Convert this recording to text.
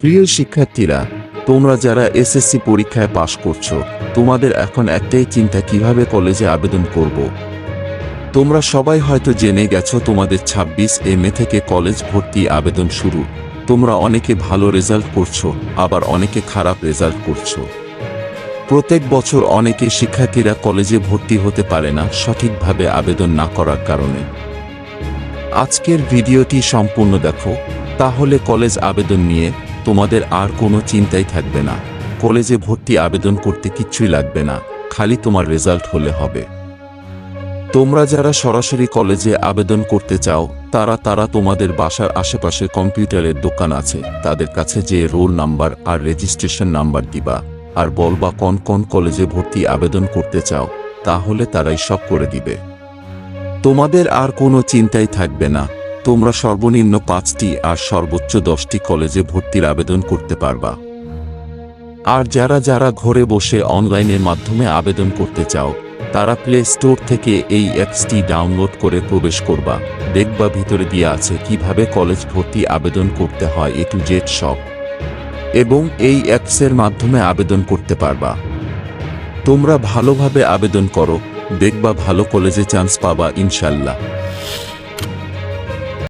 প্রিয় শিক্ষার্থীরা, তোমরা যারা এসএসসি পরীক্ষায় পাশ করছ, তোমাদের এখন একটাই চিন্তা, কীভাবে কলেজে আবেদন করব? তোমরা সবাই হয়তো জেনে গেছো, তোমাদের ২৬ এ মে থেকে কলেজ ভর্তি আবেদন শুরু। তোমরা অনেকে ভালো রেজাল্ট করছ, আবার অনেকে খারাপ রেজাল্ট করছ। প্রত্যেক বছর অনেকে শিক্ষার্থীরা কলেজে ভর্তি হতে পারে না, সঠিকভাবে আবেদন না করার কারণে। আজকের ভিডিওটি সম্পূর্ণ দেখো। তাহলে কলেজ আবেদন নিয়ে তোমাদের আর কোনো চিন্তাই থাকবে না। কলেজে ভর্তি আবেদন করতে কিচ্ছুই লাগবে না, খালি তোমার রেজাল্ট হলে হবে। তোমরা যারা সরাসরি কলেজে আবেদন করতে চাও, তারা তারা তোমাদের বাসার আশেপাশে কম্পিউটারের দোকান আছে। তাদের কাছে যে রোল নাম্বার আর রেজিস্ট্রেশন নাম্বার দিবা, আর বলবা কোন কোন কলেজে ভর্তি আবেদন করতে চাও, তাহলে তারাই সব করে দিবে। তোমাদের আর কোনো চিন্তাই থাকবে না। তোমরা সর্বনিম্ন পাঁচটি আর সর্বোচ্চ দশটি কলেজে ভর্তির আবেদন করতে পারবা। আর যারা যারা ঘরে বসে অনলাইনের মাধ্যমে আবেদন করতে চাও, তারা প্লে স্টোর থেকে এই অ্যাপসটি ডাউনলোড করে প্রবেশ করবা। দেখবা ভিতরে দিয়ে আছে কীভাবে কলেজ ভর্তি আবেদন করতে হয় এ টু জেড সব। এবং এই অ্যাপসের মাধ্যমে আবেদন করতে পারবা। তোমরা ভালোভাবে আবেদন করো, দেখবা ভালো কলেজে চান্স পাবা ইনশাল্লাহ।